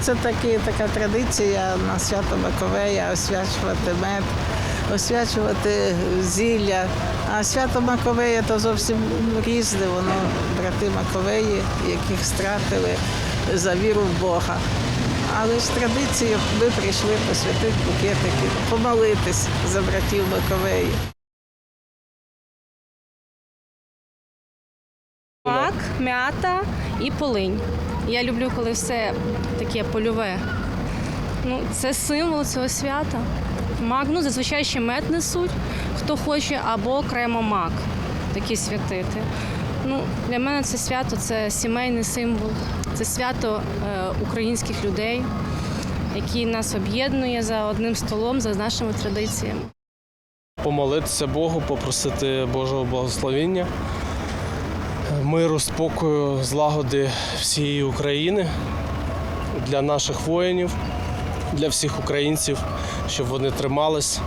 Це таки, така традиція на свято Маковея освячувати мед, освячувати зілля. А свято Маковея то зовсім різне. Воно брати Маковеї, яких стратили за віру в Бога. Але ж традиція, ми прийшли посвятити букетики, помолитись за братів Маковеї. Мак, м'ята і полинь. Я люблю, коли все таке польове. Ну, це символ цього свята. Мак, ну, зазвичай ще мед несуть, хто хоче, або окремо мак такий святити. Ну, для мене це свято це сімейний символ, це свято е, українських людей, який нас об'єднує за одним столом, за нашими традиціями. помолитися Богу, попросити Божого благословення, миру, спокою, злагоди всієї України для наших воїнів, для всіх українців, щоб вони тримались,